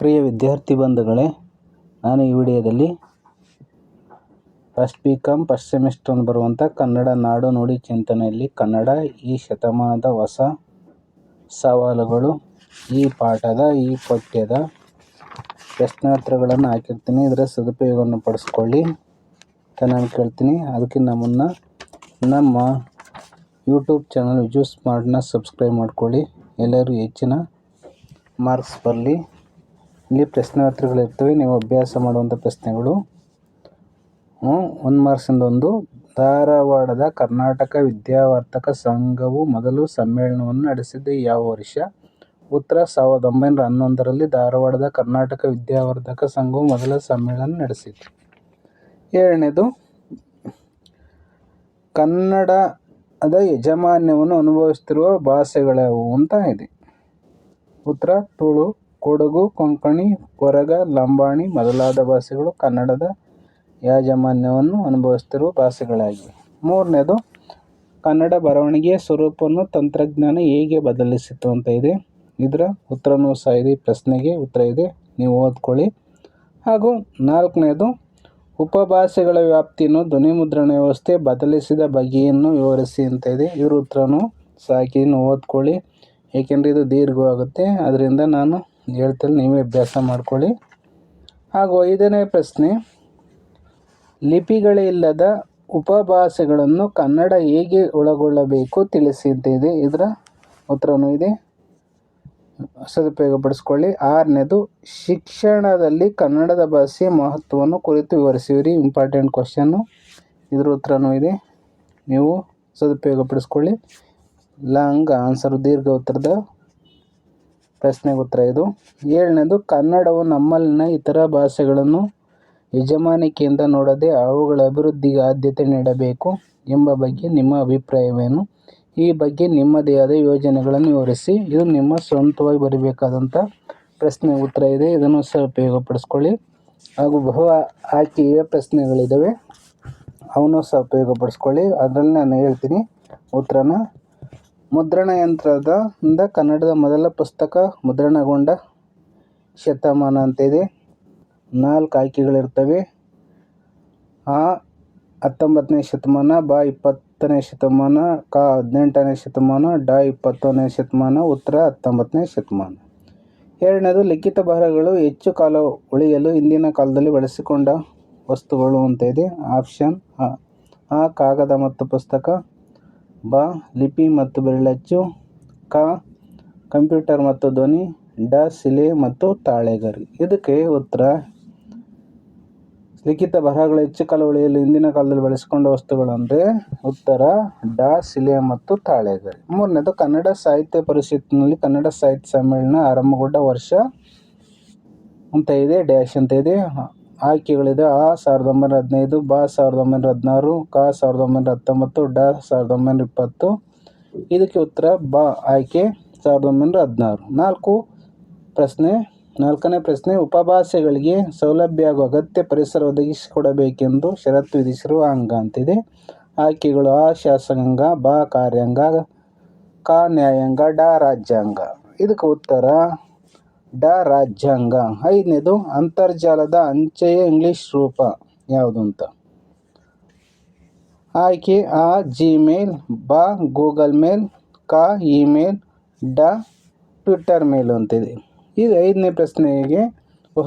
ಪ್ರಿಯ ವಿದ್ಯಾರ್ಥಿ ಬಂಧುಗಳೇ, ನಾನು ಈ ವಿಡಿಯೋದಲ್ಲಿ first B com first semester ಬರುವಂಥ ಕನ್ನಡ ನಾಡು ನುಡಿ ಚಿಂತನೆಯಲ್ಲಿ ಕನ್ನಡ ಈ ಶತಮಾನದ ಹೊಸ ಸವಾಲುಗಳು, ಈ ಪಾಠದ, ಈ ಪಠ್ಯದ ಪ್ರಶ್ನೋತ್ತರಗಳನ್ನು ಹಾಕಿರ್ತೀನಿ. ಇದರ ಸದುಪಯೋಗವನ್ನು ಪಡಿಸ್ಕೊಳ್ಳಿ ಅಂತ ನಾನು ಕೇಳ್ತೀನಿ. ಅದಕ್ಕಿಂತ ಮುನ್ನ ನಮ್ಮ ಯೂಟ್ಯೂಬ್ ಚಾನಲ್ ವಿಜು ಸ್ಮಾರ್ಟ್ನ ಸಬ್ಸ್ಕ್ರೈಬ್ ಮಾಡ್ಕೊಳ್ಳಿ. ಎಲ್ಲರೂ ಹೆಚ್ಚಿನ ಮಾರ್ಕ್ಸ್ ಬರಲಿ. ಇಲ್ಲಿ ಪ್ರಶ್ನೋತ್ತರಗಳಿರ್ತವೆ ನೀವು ಅಭ್ಯಾಸ ಮಾಡುವಂಥ ಪ್ರಶ್ನೆಗಳು. ಒಂದು ಮಾರ್ಕ್ಸಿಂದ ಒಂದು. ಧಾರವಾಡದ ಕರ್ನಾಟಕ ವಿದ್ಯಾವರ್ತಕ ಸಂಘವು ಮೊದಲು ಸಮ್ಮೇಳನವನ್ನು ನಡೆಸಿದ್ದು ಯಾವ ವರ್ಷ? ಉತ್ತರ ಸಾವಿರದ ಒಂಬೈನೂರ ಹನ್ನೊಂದರಲ್ಲಿ ಧಾರವಾಡದ ಕರ್ನಾಟಕ ವಿದ್ಯಾವರ್ಧಕ ಸಂಘವು ಮೊದಲ ಸಮ್ಮೇಳನ ನಡೆಸಿತು ಏಳನೇದು, ಕನ್ನಡದ ಯಜಮಾನ್ಯವನ್ನು ಅನುಭವಿಸುತ್ತಿರುವ ಭಾಷೆಗಳ್ಯಾವು ಅಂತ ಇದೆ. ಉತ್ತರ, ತುಳು ಕೊಡಗು, ಕೊಂಕಣಿ, ಕೊರಗ, ಲಂಬಾಣಿ ಮೊದಲಾದ ಭಾಷೆಗಳು ಕನ್ನಡದ ಯಾಜಮಾನ್ಯವನ್ನು ಅನುಭವಿಸುತ್ತಿರುವ ಭಾಷೆಗಳಾಗಿವೆ. ಮೂರನೇದು, ಕನ್ನಡ ಬರವಣಿಗೆಯ ಸ್ವರೂಪವನ್ನು ತಂತ್ರಜ್ಞಾನ ಹೇಗೆ ಬದಲಿಸಿತು ಅಂತ ಇದೆ. ಇದರ ಉತ್ತರನೂ ಸಹ ಇದೆ, ಪ್ರಶ್ನೆಗೆ ಉತ್ತರ ಇದೆ, ನೀವು ಓದ್ಕೊಳ್ಳಿ. ಹಾಗೂ ನಾಲ್ಕನೇದು, ಉಪಭಾಷೆಗಳ ವ್ಯಾಪ್ತಿಯನ್ನು ಧ್ವನಿಮುದ್ರಣ ವ್ಯವಸ್ಥೆ ಬದಲಿಸಿದ ಬಗೆಯನ್ನು ವಿವರಿಸಿ ಅಂತ ಇದೆ. ಇದ್ರ ಉತ್ತರನೂ ಸಾಕಿ ಓದ್ಕೊಳ್ಳಿ. ಏಕೆಂದರೆ ಇದು ದೀರ್ಘವಾಗುತ್ತೆ. ಅದರಿಂದ ನಾನು ಹೇಳ್ತೇನೆ, ನೀವೇ ಅಭ್ಯಾಸ ಮಾಡ್ಕೊಳ್ಳಿ. ಹಾಗೂ ಐದನೇ ಪ್ರಶ್ನೆ ಲಿಪಿಗಳಿಲ್ಲದ ಉಪಭಾಷೆಗಳನ್ನು ಕನ್ನಡ ಹೇಗೆ ಒಳಗೊಳ್ಳಬೇಕು ತಿಳಿಸಿದ್ದಿದೆ ಇದರ ಉತ್ತರವೂ ಇದೆ. ಸದುಪಯೋಗಪಡಿಸ್ಕೊಳ್ಳಿ. ಆರನೇದು, ಶಿಕ್ಷಣದಲ್ಲಿ ಕನ್ನಡದ ಭಾಷೆಯ ಮಹತ್ವವನ್ನು ಕುರಿತು ವಿವರಿಸಿವಿರಿ. ಇಂಪಾರ್ಟೆಂಟ್ ಕ್ವಶನ್ನು ಇದರ ಉತ್ತರವೂ ಇದೆ. ನೀವು ಸದುಪಯೋಗಪಡಿಸ್ಕೊಳ್ಳಿ. ಲಾಂಗ್, ಆನ್ಸರ್, ದೀರ್ಘ ಉತ್ತರದ ಪ್ರಶ್ನೆಗೆ ಉತ್ತರ ಇದು. ಏಳನೇದು, ಕನ್ನಡವು ನಮ್ಮಲ್ಲಿನ ಇತರ ಭಾಷೆಗಳನ್ನು ಯಜಮಾನಿಕೆಯಿಂದ ನೋಡದೆ ಅವುಗಳ ಅಭಿವೃದ್ಧಿಗೆ ಆದ್ಯತೆ ನೀಡಬೇಕು ಎಂಬ ಬಗ್ಗೆ ನಿಮ್ಮ ಅಭಿಪ್ರಾಯವೇನು? ಈ ಬಗ್ಗೆ ನಿಮ್ಮದೇ ಆದ ಯೋಜನೆಗಳನ್ನು ವಿವರಿಸಿ. ಇದು ನಿಮ್ಮ ಸ್ವಂತವಾಗಿ ಬರಬೇಕಾದಂಥ ಪ್ರಶ್ನೆ ಉತ್ತರ ಇದೆ. ಇದನ್ನು ಸಹ ಉಪಯೋಗಪಡಿಸ್ಕೊಳ್ಳಿ. ಹಾಗೂ ಬಹು ಆಯ್ಕೆಯ ಪ್ರಶ್ನೆಗಳಿದ್ದಾವೆ ಅವನ್ನೂ ಸಹ ಉಪಯೋಗಪಡಿಸ್ಕೊಳ್ಳಿ. ಅದರಲ್ಲಿ ನಾನು ಹೇಳ್ತೀನಿ ಉತ್ತರನ ಮುದ್ರಣ ಯಂತ್ರದ ಕನ್ನಡದ ಮೊದಲ ಪುಸ್ತಕ ಮುದ್ರಣಗೊಂಡ ಶತಮಾನ ಅಂತ ಇದೆ ನಾಲ್ಕು ಆಯ್ಕೆಗಳಿರ್ತವೆ ಆ ಹತ್ತೊಂಬತ್ತನೇ ಶತಮಾನ, ಬ ಇಪ್ಪತ್ತನೇ ಶತಮಾನ, ಕ ಹದಿನೆಂಟನೇ ಶತಮಾನ, ಡ ಇಪ್ಪತ್ತೊಂದನೇ ಶತಮಾನ, ಉತ್ತರ ಹತ್ತೊಂಬತ್ತನೇ ಶತಮಾನ. ಎರಡನೇದು, ಲಿಖಿತ ಬರಹಗಳು ಹೆಚ್ಚು ಕಾಲ ಉಳಿಯಲು ಹಿಂದಿನ ಕಾಲದಲ್ಲಿ ಬಳಸಿಕೊಂಡ ವಸ್ತುಗಳು ಅಂತ ಇದೆ ಆಪ್ಷನ್ ಆ ಕಾಗದ ಮತ್ತು ಪುಸ್ತಕ. ಬ, ಲಿಪಿ ಮತ್ತು ಬೆರಳಚ್ಚು, ಕ, ಕಂಪ್ಯೂಟರ್ ಮತ್ತು ಧ್ವನಿ, ಡ, ಶಿಲೆ ಮತ್ತು ತಾಳೆಗರಿ. ಇದಕ್ಕೆ ಉತ್ತರ, ಲಿಖಿತ ಬರಹಗಳು ಹೆಚ್ಚು ಕಾಲ ಉಳಿಯಲು ಹಿಂದಿನ ಕಾಲದಲ್ಲಿ ಬಳಸಿಕೊಂಡ ವಸ್ತುಗಳು ಅಂದರೆ ಉತ್ತರ, ಡ, ಶಿಲೆ ಮತ್ತು ತಾಳೆಗರಿ. ಮೂರನೇದು, ಕನ್ನಡ ಸಾಹಿತ್ಯ ಪರಿಷತ್ತಿನಲ್ಲಿ ಕನ್ನಡ ಸಾಹಿತ್ಯ ಸಮ್ಮೇಳನ ಆರಂಭಗೊಂಡ ವರ್ಷ ಅಂತ ಇದೆ, ಡ್ಯಾಶ್ ಅಂತ ಇದೆ. ಆಯ್ಕೆಗಳಿದೆ. ಆ ಸಾವಿರದ ಒಂಬೈನೂರ ಹದಿನೈದು, ಬ ಸಾವಿರದ ಒಂಬೈನೂರ ಹದಿನಾರು, ಕ ಸಾವಿರದ ಒಂಬೈನೂರ ಹತ್ತೊಂಬತ್ತು, ಡ ಸಾವಿರದ ಒಂಬೈನೂರ ಇಪ್ಪತ್ತು. ಇದಕ್ಕೆ ಉತ್ತರ, ಬ ಆಯ್ಕೆ, ಸಾವಿರದ ಒಂಬೈನೂರ ಹದಿನಾರು. ನಾಲ್ಕು ಪ್ರಶ್ನೆ, ನಾಲ್ಕನೇ ಪ್ರಶ್ನೆ, ಉಪಭಾಷೆಗಳಿಗೆ ಸೌಲಭ್ಯ ಹಾಗೂ ಅಗತ್ಯ ಪರಿಸರ ಒದಗಿಸಿಕೊಡಬೇಕೆಂದು ಷರತ್ತು ವಿಧಿಸಿರುವ ಅಂಗ ಅಂತಿದೆ ಆಯ್ಕೆಗಳು ಆ, ಶಾಸಕಾಂಗ, ಬ, ಕಾರ್ಯಾಂಗ, ಕ, ನ್ಯಾಯಾಂಗ, ಡ, ರಾಜ್ಯಾಂಗ. ಇದಕ್ಕೆ ಉತ್ತರ ಡ ರಾಜ್ಯಾಂಗ. ಐದನೇದು, ಅಂತರ್ಜಾಲದ ಅಂಚೆಯ ಇಂಗ್ಲಿಷ್ ರೂಪ ಯಾವುದು ಅಂತ? ಆಯ್ಕೆ, ಆ ಜಿಮೇಲ್ ಬ ಗೂಗಲ್ ಮೇಲ್, ಕ, ಇಮೇಲ್, ಡ ಟ್ವಿಟ್ಟರ್ ಮೇಲ್ ಅಂತಿದೆ. ಇದು ಐದನೇ ಪ್ರಶ್ನೆಗೆ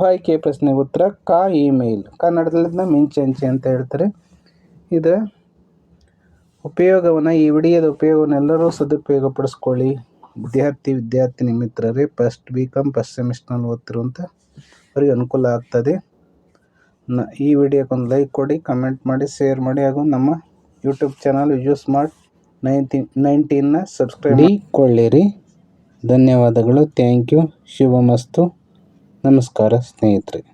ಆಯ್ಕೆ ಪ್ರಶ್ನೆ ಉತ್ತರ, ಕ, ಇಮೇಲ್. ಕನ್ನಡದಲ್ಲಿ ಮಿಂಚಂಚೆ ಅಂತ ಹೇಳ್ತಾರೆ. ಇದು ಉಪಯೋಗವನ್ನು, ಈ ವಿಡಿಯೋದ ಉಪಯೋಗವನ್ನು ಎಲ್ಲರೂ ಸದುಪಯೋಗಪಡಿಸ್ಕೊಳ್ಳಿ. ವಿದ್ಯಾರ್ಥಿ ವಿದ್ಯಾರ್ಥಿನಿ ಮಿತ್ರರೇ ಫಸ್ಟ್ ಬಿ ಕಾಮ್ ಫಸ್ಟ್ ಸೆಮಿಸ್ಟರ್ನಲ್ಲಿ ಓದ್ತಿರುವಂಥ ಅವರಿಗೆ ಅನುಕೂಲ ಆಗ್ತದೆ. ನ, ಈ ವಿಡಿಯೋಕ್ಕೊಂದು ಲೈಕ್ ಕೊಡಿ ಕಮೆಂಟ್ ಮಾಡಿ ಶೇರ್ ಮಾಡಿ ಹಾಗೂ ನಮ್ಮ YouTube channel Viju smart nineteen ನೈನ್ಟೀನ್ನ subscribe ಮಾಡಿಕೊಳ್ಳಿರಿ ಧನ್ಯವಾದಗಳು. ಥ್ಯಾಂಕ್ ಯು ಶುಭಮಸ್ತು. ನಮಸ್ಕಾರ ಸ್ನೇಹಿತರೆ.